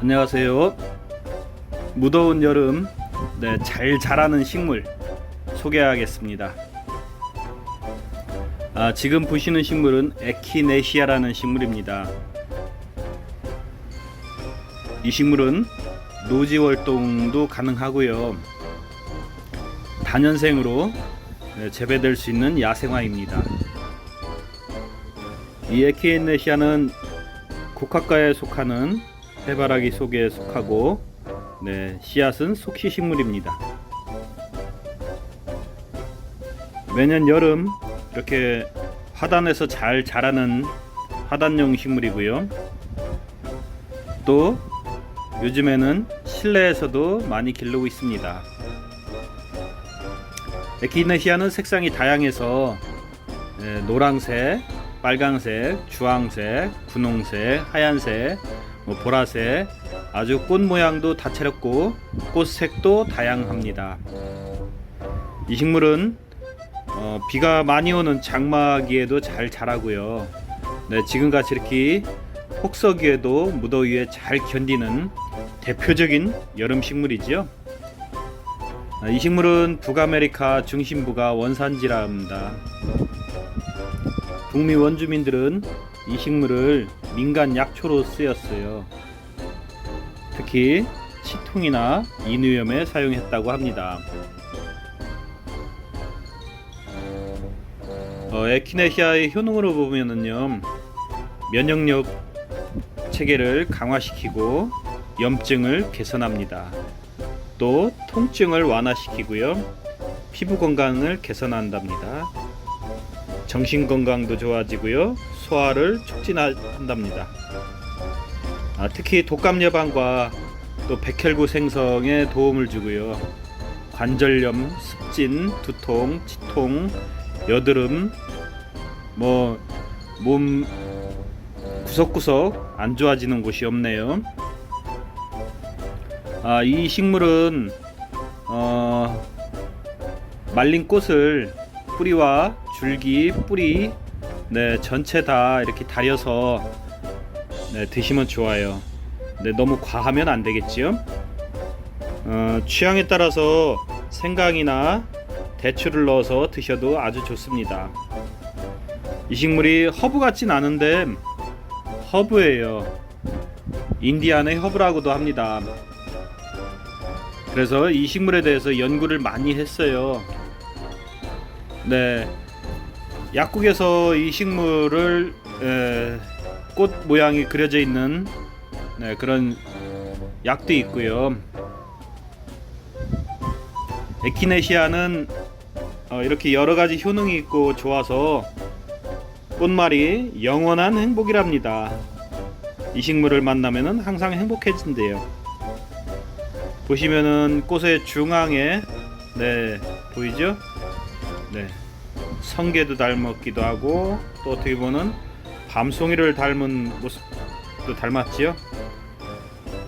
안녕하세요. 무더운 여름 네, 잘 자라는 식물 소개하겠습니다. 아, 지금 보시는 식물은 에키네시아라는 식물입니다. 이 식물은 노지 활동도 가능하고요. 단연생으로 네, 재배될 수 있는 야생화입니다. 이 에키네시아는 국화과에 속하는 해바라기 속에 속하고 네, 씨앗은 속시 식물입니다. 매년 여름 이렇게 화단에서 잘 자라는 화단용 식물이고요. 또 요즘에는 실내에서도 많이 기르고 있습니다. 에키네시아는 색상이 다양해서 네, 노란색, 빨강색, 주황색, 분홍색, 하얀색, 뭐 보라색, 아주 꽃 모양도 다채롭고 꽃 색도 다양합니다. 이 식물은 어, 비가 많이 오는 장마기에도 잘 자라고요. 네, 지금같이 이렇게 폭서기에도 무더위에 잘 견디는 대표적인 여름 식물이지요. 아, 이 식물은 북아메리카 중심부가 원산지라 합니다. 북미 원주민들은 이 식물을 민간 약초로 쓰였어요. 특히 치통이나 인후염에 사용했다고 합니다. 어, 에키네시아의 효능으로 보면은요 면역력 체계를 강화시키고 염증을 개선합니다. 또 통증을 완화시키고요 피부 건강을 개선한답니다. 정신 건강도 좋아지고요 소화를 촉진한답니다. 아, 특히 독감 예방과 또 백혈구 생성에 도움을 주고요 관절염, 습진, 두통, 치통, 여드름 뭐 몸 구석구석 안 좋아지는 곳이 없네요. 아, 이 식물은 어, 말린 꽃을 뿌리와 줄기, 뿌리 네, 전체 다 이렇게 다려서 네, 드시면 좋아요. 네, 너무 과하면 안 되겠지요. 어, 취향에 따라서 생강이나 대추를 넣어서 드셔도 아주 좋습니다. 이 식물이 허브 같진 않은데 허브예요. 인디안의 허브라고도 합니다. 그래서 이 식물에 대해서 연구를 많이 했어요. 네. 약국에서 이 식물을 에, 꽃 모양이 그려져 있는 네, 그런 약도 있고요. 에키네시아는 어, 이렇게 여러 가지 효능이 있고 좋아서 꽃말이 영원한 행복이랍니다. 이 식물을 만나면은 항상 행복해진대요. 보시면은 꽃의 중앙에 네 보이죠? 네 성게도 닮았기도 하고 또 어떻게 보면 밤송이를 닮은 모습도 닮았지요.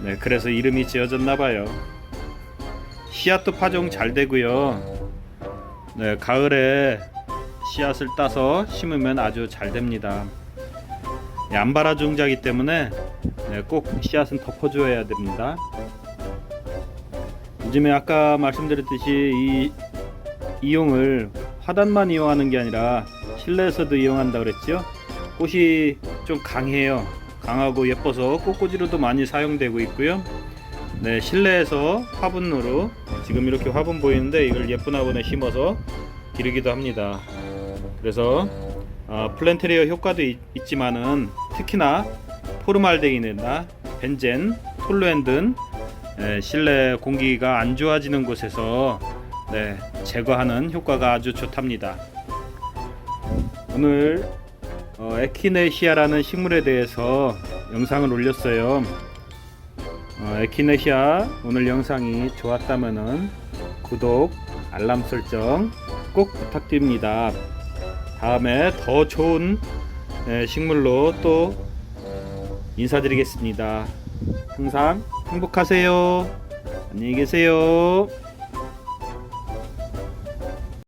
네 그래서 이름이 지어졌나 봐요. 씨앗도 파종 잘 되고요. 네 가을에 씨앗을 따서 심으면 아주 잘 됩니다. 얀바라 종자이기 때문에 네, 꼭 씨앗은 덮어줘야 됩니다. 요즘에 아까 말씀드렸듯이 이 이용을 화단만 이용하는 게 아니라 실내에서도 이용한다 그랬죠. 꽃이 좀 강해요. 강하고 예뻐서 꽃꽂이로도 많이 사용되고 있고요. 네, 실내에서 화분으로 지금 이렇게 화분 보이는데 이걸 예쁜 화분에 심어서 기르기도 합니다. 그래서 어, 플랜테리어 효과도 있, 지만은 특히나 포르말데히드나 벤젠, 톨루엔 등 에, 실내 공기가 안 좋아지는 곳에서 네, 제거하는 효과가 아주 좋답니다. 오늘 어, 에키네시아라는 식물에 대해서 영상을 올렸어요. 어, 에키네시아 오늘 영상이 좋았다면은 구독, 알람 설정 꼭 부탁드립니다. 다음에 더 좋은 에, 식물로 또 인사드리겠습니다. 항상 행복하세요. 안녕히 계세요.